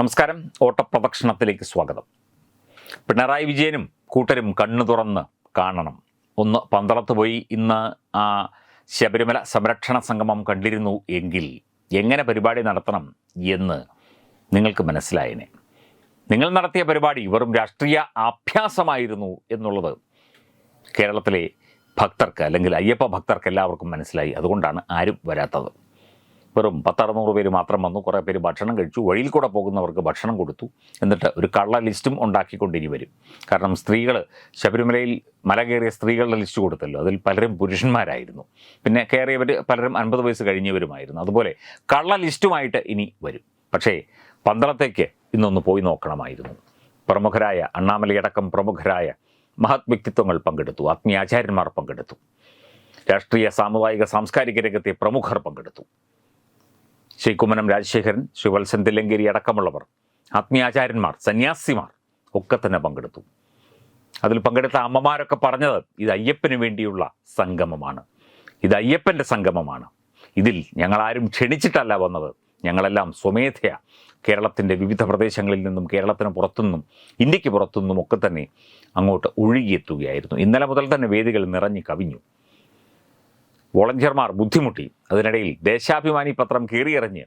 നമസ്കാരം. ഓട്ടപ്രദക്ഷിണത്തിലേക്ക് സ്വാഗതം. പിണറായി വിജയനും കൂട്ടരും കണ്ണു തുറന്ന് കാണണം. ഒന്ന് പന്തളത്ത് പോയി ഇന്ന് ആ ശബരിമല സംരക്ഷണ സംഗമം കണ്ടിരുന്നു എങ്കിൽ എങ്ങനെ പരിപാടി നടത്തണം എന്ന് നിങ്ങൾക്ക് മനസ്സിലായേനെ. നിങ്ങൾ നടത്തിയ പരിപാടി വെറും രാഷ്ട്രീയ ആഭ്യാസമായിരുന്നു എന്നുള്ളത് കേരളത്തിലെ ഭക്തർക്ക് അല്ലെങ്കിൽ അയ്യപ്പ ഭക്തർക്ക് എല്ലാവർക്കും മനസ്സിലായി. അതുകൊണ്ടാണ് ആരും വരാത്തത്. വെറും പത്തറുന്നൂറ് പേര് മാത്രം വന്നു. കുറേ പേര് ഭക്ഷണം കഴിച്ചു. വഴിയിൽ കൂടെ പോകുന്നവർക്ക് ഭക്ഷണം കൊടുത്തു. എന്നിട്ട് ഒരു കള്ള ലിസ്റ്റും ഉണ്ടാക്കിക്കൊണ്ടിനി വരും. കാരണം സ്ത്രീകൾ ശബരിമലയിൽ മല കയറിയ സ്ത്രീകളുടെ ലിസ്റ്റ് കൊടുത്തല്ലോ. അതിൽ പലരും പുരുഷന്മാരായിരുന്നു. പിന്നെ കയറിയവർ പലരും അൻപത് വയസ്സ് കഴിഞ്ഞവരുമായിരുന്നു. അതുപോലെ കള്ള ലിസ്റ്റുമായിട്ട് ഇനി വരും. പക്ഷേ പന്തളത്തേക്ക് ഇന്നൊന്ന് പോയി നോക്കണമായിരുന്നു. പ്രമുഖരായ അണ്ണാമലയടക്കം പ്രമുഖരായ മഹത് വ്യക്തിത്വങ്ങൾ പങ്കെടുത്തു ആത്മീയാചാര്യന്മാർ പങ്കെടുത്തു. രാഷ്ട്രീയ സാമുദായിക സാംസ്കാരിക രംഗത്തെ പ്രമുഖർ പങ്കെടുത്തു. ശ്രീ കുമ്മനം രാജശേഖരൻ ശ്രീ വത്സൻ തില്ലങ്കേരി അടക്കമുള്ളവർ ആത്മീയാചാര്യന്മാർ സന്യാസിമാർ ഒക്കെ തന്നെ പങ്കെടുത്തു. അതിൽ പങ്കെടുത്ത അമ്മമാരൊക്കെ പറഞ്ഞത് ഇത് അയ്യപ്പന് വേണ്ടിയുള്ള സംഗമമാണ്. ഇത് അയ്യപ്പന്റെ സംഗമമാണ്. ഇതിൽ ഞങ്ങളാരും ക്ഷണിച്ചിട്ടല്ല വന്നത്. ഞങ്ങളെല്ലാം സ്വമേധയാ കേരളത്തിന്റെ വിവിധ പ്രദേശങ്ങളിൽ നിന്നും കേരളത്തിന് പുറത്തുനിന്നും ഇന്ത്യയ്ക്ക് പുറത്തുനിന്നും ഒക്കെ തന്നെ അങ്ങോട്ട് ഒഴുകിയെത്തുകയായിരുന്നു. ഇന്നലെ മുതൽ തന്നെ വേദികൾ നിറഞ്ഞു കവിഞ്ഞു. വോളണ്ടിയർമാർ ബുദ്ധിമുട്ടി. അതിനിടയിൽ ദേശാഭിമാനി പത്രം കീറിയെറിഞ്ഞ്.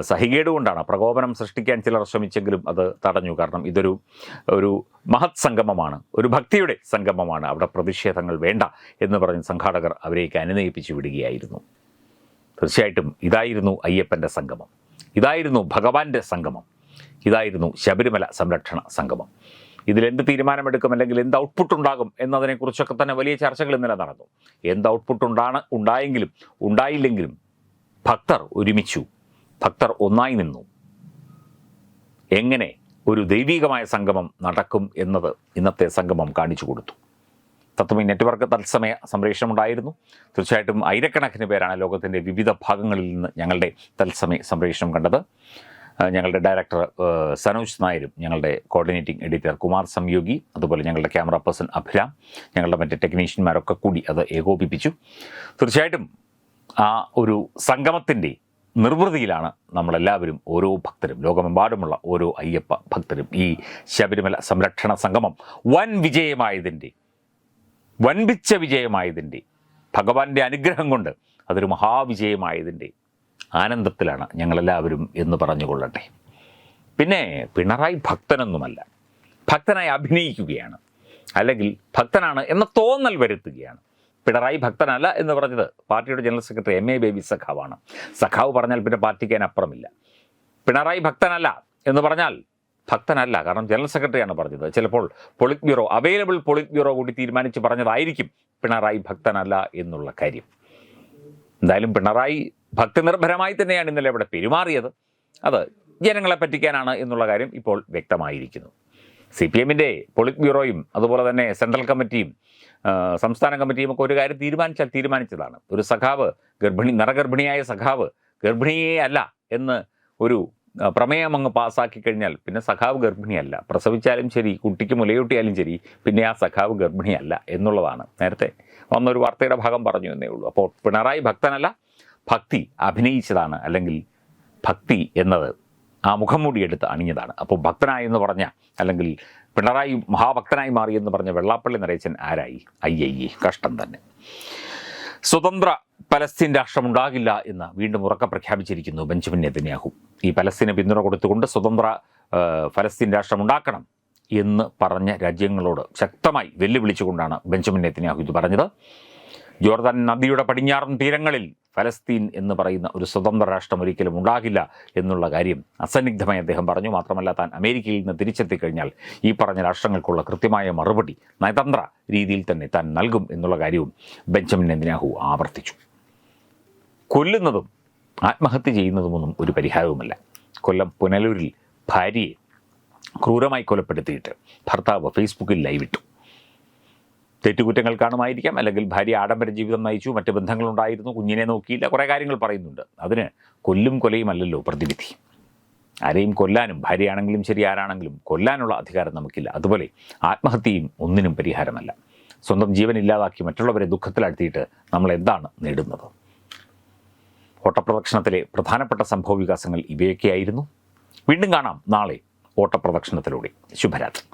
സഹികേടുകൊണ്ടാണ് പ്രകോപനം സൃഷ്ടിക്കാൻ ചിലർ ശ്രമിച്ചെങ്കിലും അത് തടഞ്ഞു. കാരണം ഇതൊരു ഒരു മഹത് സംഗമമാണ്. ഒരു ഭക്തിയുടെ സംഗമമാണ്. അവിടെ പ്രതിഷേധങ്ങൾ വേണ്ട എന്ന് പറഞ്ഞ് സംഘാടകർ അവരേക്ക് അനുനയിപ്പിച്ചു വിടുകയായിരുന്നു. തീർച്ചയായിട്ടും ഇതായിരുന്നു അയ്യപ്പന്റെ സംഗമം. ഇതായിരുന്നു ഭഗവാന്റെ സംഗമം. ഇതായിരുന്നു ശബരിമല സംരക്ഷണ സംഗമം. ഇതിലെന്ത് തീരുമാനമെടുക്കും അല്ലെങ്കിൽ എന്ത് ഔട്ട്പുട്ട് ഉണ്ടാകും എന്നതിനെക്കുറിച്ചൊക്കെ തന്നെ വലിയ ചർച്ചകൾ ഇന്നലെ നടന്നു. എന്ത് ഔട്ട്പുട്ട് ഉണ്ടാണ് ഉണ്ടായെങ്കിലും ഉണ്ടായില്ലെങ്കിലും ഭക്തർ ഒരുമിച്ചു. ഭക്തർ ഒന്നായി നിന്നു. എങ്ങനെ ഒരു ദൈവീകമായ സംഗമം നടക്കും എന്നത് ഇന്നത്തെ സംഗമം കാണിച്ചു കൊടുത്തു. തത്വമി നെറ്റ്വർക്ക് തത്സമയ സംപ്രേഷണം ഉണ്ടായിരുന്നു തീർച്ചയായിട്ടും ആയിരക്കണക്കിന് പേരാണ് ലോകത്തിന്റെ വിവിധ ഭാഗങ്ങളിൽ നിന്ന് ഞങ്ങളുടെ തത്സമയ സംപ്രേഷണം കണ്ടത്. ഞങ്ങളുടെ ഡയറക്ടർ സനോജ് നായരും ഞങ്ങളുടെ കോർഡിനേറ്റിംഗ് എഡിറ്റർ കുമാർ സംയോഗി അതുപോലെ ഞങ്ങളുടെ ക്യാമറ പേഴ്സൺ അഭിരാം ഞങ്ങളുടെ മറ്റ് ടെക്നീഷ്യന്മാരൊക്കെ കൂടി അത് ഏകോപിപ്പിച്ചു. തീർച്ചയായിട്ടും ആ ഒരു സംഗമത്തിന്റെ നിർവൃതിയിലാണ് നമ്മളെല്ലാവരും ഓരോ ഭക്തരും ലോകമെമ്പാടുമുള്ള ഓരോ അയ്യപ്പ ഭക്തരും ഈ ശബരിമല സംരക്ഷണ സംഗമം വൻ വിജയമായതിന്റെ വൻപിച്ച വിജയമായതിന്റെ ഭഗവാന്റെ അനുഗ്രഹം കൊണ്ട് അതൊരു മഹാവിജയമായതിന്റെ ആനന്ദത്തിലാണ് ഞങ്ങളെല്ലാവരും എന്ന് പറഞ്ഞുകൊള്ളട്ടെ. പിന്നെ പിണറായി ഭക്തനൊന്നുമല്ല. ഭക്തനായി അഭിനയിക്കുകയാണ്. അല്ലെങ്കിൽ ഭക്തനാണ് എന്ന തോന്നൽ വരുത്തുകയാണ്. പിണറായി ഭക്തനല്ല എന്ന് പറഞ്ഞത് പാർട്ടിയുടെ general secretary M A Baby സഖാവാണ്. സഖാവ് പറഞ്ഞാൽ പിന്നെ പാർട്ടിക്ക് അതിനപ്പുറമില്ല പിണറായി ഭക്തനല്ല എന്ന് പറഞ്ഞാൽ ഭക്തനല്ല കാരണം ജനറൽ സെക്രട്ടറിയാണ് പറഞ്ഞത്. ചിലപ്പോൾ polit bureau available polit bureau കൂടി തീരുമാനിച്ച് പറഞ്ഞതായിരിക്കും പിണറായി ഭക്തനല്ല എന്നുള്ള കാര്യം. എന്തായാലും പിണറായി ഭക്തിനിർഭരമായി തന്നെയാണ് ഇന്നലെ ഇവിടെ പെരുമാറിയത്. അത് ജനങ്ങളെ പറ്റിക്കാനാണ് എന്നുള്ള കാര്യം ഇപ്പോൾ വ്യക്തമായിരിക്കുന്നു. സി പി എമ്മിന്റെ പൊളിറ്റ് ബ്യൂറോയും അതുപോലെ തന്നെ സെൻട്രൽ കമ്മിറ്റിയും സംസ്ഥാന കമ്മിറ്റിയും ഒക്കെ ഒരു കാര്യം തീരുമാനിച്ചാൽ തീരുമാനിച്ചതാണ്. ഒരു സഖാവ് ഗർഭിണി നിറഗർഭിണിയായ സഖാവ് ഗർഭിണിയേ അല്ല എന്ന് ഒരു പ്രമേയം അങ്ങ് പാസ്സാക്കി കഴിഞ്ഞാൽ പിന്നെ സഖാവ് ഗർഭിണിയല്ല. പ്രസവിച്ചാലും ശരി കുട്ടിക്ക് മുലയൂട്ടിയാലും ശരി പിന്നെ ആ സഖാവ് ഗർഭിണിയല്ല എന്നുള്ളതാണ്. നേരത്തെ വന്നൊരു വാർത്തയുടെ ഭാഗം പറഞ്ഞു എന്നേ ഉള്ളൂ. അപ്പോൾ പിണറായി ഭക്തനല്ല ഭക്തി അഭിനയിച്ചതാണ് അല്ലെങ്കിൽ ഭക്തി എന്നത് ആ മുഖംമൂടി എടുത്ത് അണിഞ്ഞതാണ്. അപ്പോൾ ഭക്തനായി എന്ന് പറഞ്ഞ അല്ലെങ്കിൽ പിണറായി മഹാഭക്തനായി മാറി എന്ന് പറഞ്ഞ വെള്ളാപ്പള്ളി നരേശൻ ആരായി? അയ്യയ്യേ കഷ്ടം തന്നെ. സ്വതന്ത്ര പലസ്തീൻ രാഷ്ട്രമുണ്ടാകില്ല എന്ന് വീണ്ടും ഉറക്ക പ്രഖ്യാപിച്ചിരിക്കുന്നു ബെഞ്ചമിൻ നെതന്യാഹു. ഈ പലസ്തീന് പിന്തുണ കൊടുത്തുകൊണ്ട് സ്വതന്ത്ര ഫലസ്തീൻ രാഷ്ട്രമുണ്ടാക്കണം എന്ന് പറഞ്ഞ രാജ്യങ്ങളോട് ശക്തമായി വെല്ലുവിളിച്ചുകൊണ്ടാണ് ബെഞ്ചമിൻ നെതന്യാഹു ഇത് പറഞ്ഞത്. ജോർദാൻ നദിയുടെ പടിഞ്ഞാറൻ തീരങ്ങളിൽ ഫലസ്തീൻ എന്ന് പറയുന്ന ഒരു സ്വതന്ത്ര രാഷ്ട്രം ഒരിക്കലും ഉണ്ടാകില്ല എന്നുള്ള കാര്യം അസന്നിഗ്ധമായി അദ്ദേഹം പറഞ്ഞു. മാത്രമല്ല താൻ അമേരിക്കയിൽ നിന്ന് തിരിച്ചെത്തി കഴിഞ്ഞാൽ ഈ പറഞ്ഞ രാഷ്ട്രങ്ങൾക്കുള്ള കൃത്യമായ മറുപടി നയതന്ത്ര രീതിയിൽ തന്നെ താൻ നൽകും എന്നുള്ള കാര്യവും ബെഞ്ചമിൻ നെതിനാഹു ആവർത്തിച്ചു. കൊല്ലുന്നതും ആത്മഹത്യ ചെയ്യുന്നതുമൊന്നും ഒരു പരിഹാരവുമല്ല. കൊല്ലം പുനലൂരിൽ ഭാര്യയെ ക്രൂരമായി കൊലപ്പെടുത്തിയിട്ട് ഭർത്താവ് ഫേസ്ബുക്കിൽ ലൈവിട്ടു. തെറ്റുകുറ്റങ്ങൾ കാണുമായിരിക്കാം അല്ലെങ്കിൽ ഭാര്യ ആഡംബര ജീവിതം നയിച്ചു മറ്റ് ബന്ധങ്ങളുണ്ടായിരുന്നു കുഞ്ഞിനെ നോക്കിയില്ല കുറേ കാര്യങ്ങൾ പറയുന്നുണ്ട്. അതിന് കൊല്ലും കൊലയും അല്ലല്ലോ പ്രതിവിധി. ആരെയും കൊല്ലാനും ഭാര്യയാണെങ്കിലും ശരി ആരാണെങ്കിലും കൊല്ലാനുള്ള അധികാരം നമുക്കില്ല. അതുപോലെ ആത്മഹത്യയും ഒന്നിനും പരിഹാരമല്ല. സ്വന്തം ജീവൻ ഇല്ലാതാക്കി മറ്റുള്ളവരെ ദുഃഖത്തിലാഴ്ത്തിയിട്ട് നമ്മൾ എന്താണ് നേടുന്നത്? ഓട്ടപ്രദക്ഷിണത്തിലെ പ്രധാനപ്പെട്ട സംഭവ വികാസങ്ങൾ ഇവയൊക്കെയായിരുന്നു. വീണ്ടും കാണാം നാളെ ഓട്ടപ്രദക്ഷിണത്തിലൂടെ. ശുഭരാത്രി.